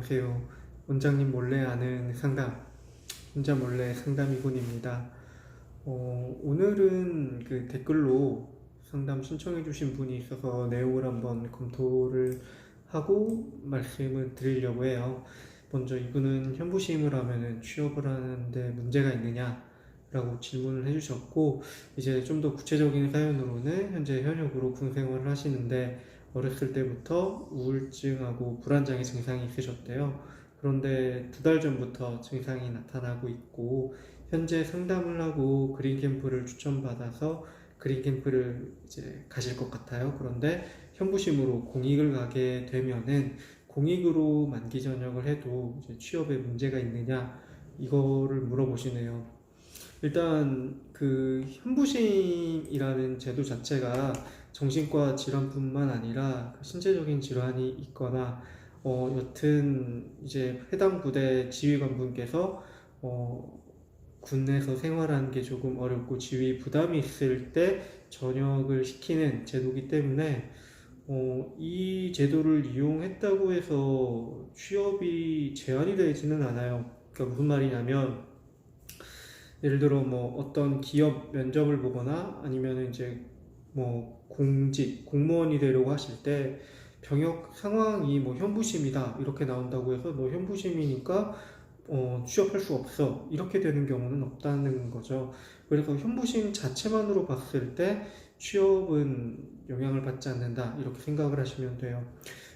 안녕하세요. 원장님 몰래 아는 상담, 혼자 몰래 상담이군입니다. 어, 오늘은 그 댓글로 상담 신청해주신 분이 있어서 내용을 한번 검토를 하고 말씀을 드리려고 해요. 먼저 이분은 현부심을 하면은 취업을 하는데 문제가 있느냐? 라고 질문을 해주셨고, 이제 좀 더 구체적인 사연으로는 현재 현역으로 군 생활을 하시는데, 어렸을 때부터 우울증하고 불안장애 증상이 있으셨대요. 그런데 두 달 전부터 증상이 나타나고 있고, 현재 상담을 하고 그린 캠프를 추천받아서 그린 캠프를 이제 가실 것 같아요. 그런데 현부심으로 공익을 가게 되면은 공익으로 만기 전역을 해도 취업에 문제가 있느냐 이거를 물어보시네요. 일단 그 현부심이라는 제도 자체가 정신과 질환뿐만 아니라 그 신체적인 질환이 있거나 어 여튼 이제 해당 부대 지휘관분께서 어 군에서 생활하는 게 조금 어렵고 지휘 부담이 있을 때 전역을 시키는 제도이기 때문에 어, 이 제도를 이용했다고 해서 취업이 제한이 되지는 않아요. 그러니까 무슨 말이냐면 예를 들어 뭐 어떤 기업 면접을 보거나 아니면 이제 뭐 공직 공무원이 되려고 하실 때 병역 상황이 뭐 현부심이다 이렇게 나온다고 해서 너 현부심이니까 어, 취업할 수 없어 이렇게 되는 경우는 없다는 거죠. 그래서 현부심 자체만으로 봤을 때 취업은 영향을 받지 않는다 이렇게 생각을 하시면 돼요.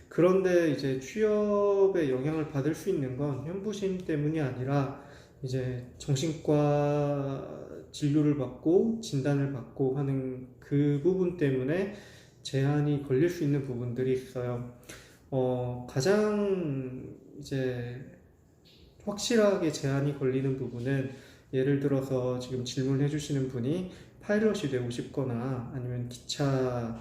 그런데 이제 취업에 영향을 받을 수 있는 건 현부심 때문이 아니라 이제 정신과 진료를 받고 진단을 받고 하는 그 부분 때문에 제한이 걸릴 수 있는 부분들이 있어요. 어, 가장 이제 확실하게 제한이 걸리는 부분은 예를 들어서 지금 질문해 주시는 분이 파일럿이 되고 싶거나 아니면 기차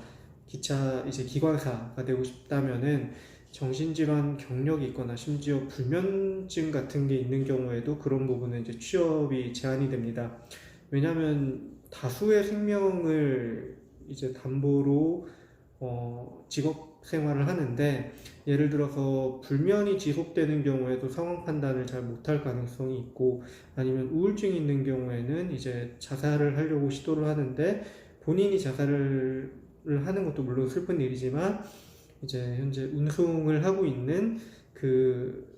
기차 이제 기관사가 되고 싶다면은 정신질환 경력이 있거나 심지어 불면증 같은 게 있는 경우에도 그런 부분은 이제 취업이 제한이 됩니다. 왜냐하면 다수의 생명을 이제 담보로 어, 직업 생활을 하는데 예를 들어서 불면이 지속되는 경우에도 상황 판단을 잘 못할 가능성이 있고 아니면 우울증이 있는 경우에는 이제 자살을 하려고 시도를 하는데 본인이 자살을 하는 것도 물론 슬픈 일이지만 이제 현재 운송을 하고 있는 그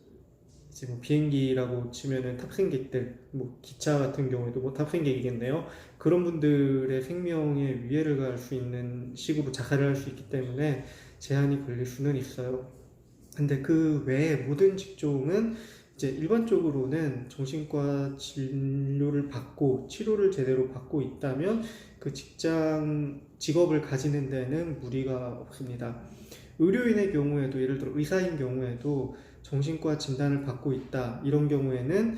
이제 뭐 비행기라고 치면은 탑승객들, 뭐 기차 같은 경우에도 뭐 탑승객이겠네요. 그런 분들의 생명에 위해를 가할 수 있는 식으로 자살을 할 수 있기 때문에 제한이 걸릴 수는 있어요. 근데 그 외에 모든 직종은 이제 일반적으로는 정신과 진료를 받고 치료를 제대로 받고 있다면 그 직장 직업을 가지는 데는 무리가 없습니다. 의료인의 경우에도 예를 들어 의사인 경우에도 정신과 진단을 받고 있다 이런 경우에는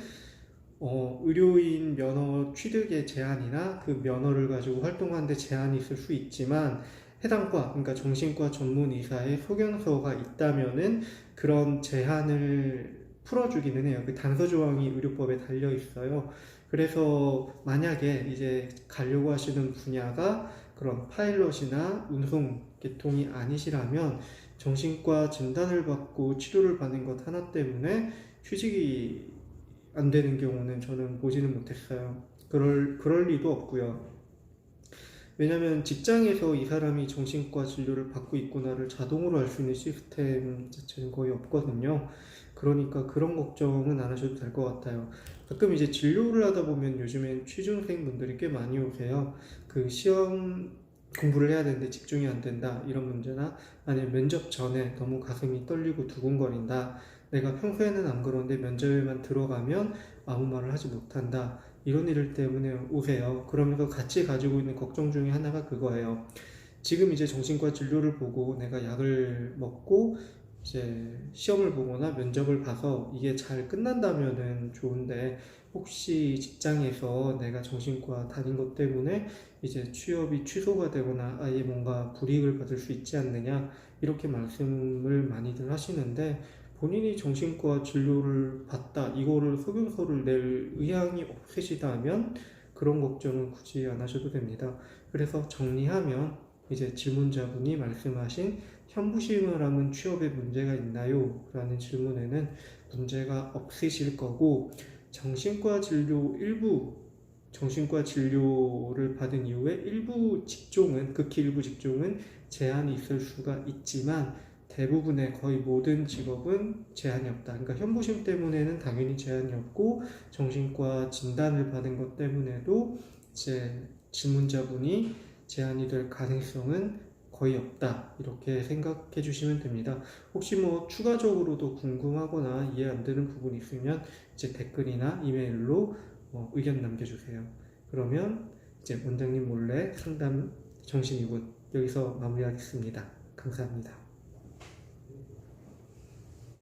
어, 의료인 면허 취득의 제한이나 그 면허를 가지고 활동하는데 제한이 있을 수 있지만 해당 과 그러니까 정신과 전문 의사의 소견서가 있다면은 그런 제한을 풀어주기는 해요. 그 단서 조항이 의료법에 달려 있어요. 그래서 만약에 이제 가려고 하시는 분야가 그런 파일럿이나 운송 계통이 아니시라면 정신과 진단을 받고 치료를 받는 것 하나 때문에 휴직이 안 되는 경우는 저는 보지는 못했어요. 그럴, 그럴 리도 없고요. 왜냐면 직장에서 이 사람이 정신과 진료를 받고 있구나를 자동으로 알 수 있는 시스템 자체는 거의 없거든요. 그러니까 그런 걱정은 안 하셔도 될 것 같아요. 가끔 이제 진료를 하다 보면 요즘엔 취준생 분들이 꽤 많이 오세요. 그 시험 공부를 해야 되는데 집중이 안 된다 이런 문제나 아니면 면접 전에 너무 가슴이 떨리고 두근거린다 내가 평소에는 안 그런데 면접에만 들어가면 아무 말을 하지 못한다 이런 일 때문에 오세요. 그러면서 같이 가지고 있는 걱정 중에 하나가 그거예요. 지금 이제 정신과 진료를 보고 내가 약을 먹고 이제 시험을 보거나 면접을 봐서 이게 잘 끝난다면은 좋은데 혹시 직장에서 내가 정신과 다닌 것 때문에 이제 취업이 취소가 되거나 아예 뭔가 불이익을 받을 수 있지 않느냐 이렇게 말씀을 많이들 하시는데 본인이 정신과 진료를 받다 이거를 소견서를 낼 의향이 없으시다면 그런 걱정은 굳이 안 하셔도 됩니다. 그래서 정리하면 이제 질문자분이 말씀하신 현부심을 하면 취업에 문제가 있나요? 라는 질문에는 문제가 없으실 거고 정신과 진료 일부 정신과 진료를 받은 이후에 일부 직종은 극히 일부 직종은 제한이 있을 수가 있지만 대부분의 거의 모든 직업은 제한이 없다. 그러니까 현부심 때문에는 당연히 제한이 없고 정신과 진단을 받은 것 때문에도 이제 질문자분이 제한이 될 가능성은 거의 없다. 이렇게 생각해 주시면 됩니다. 혹시 뭐 추가적으로도 궁금하거나 이해 안 되는 부분이 있으면 이제 댓글이나 이메일로 어, 의견 남겨주세요. 그러면 이제 원장님 몰래 상담 정신이군 여기서 마무리하겠습니다. 감사합니다.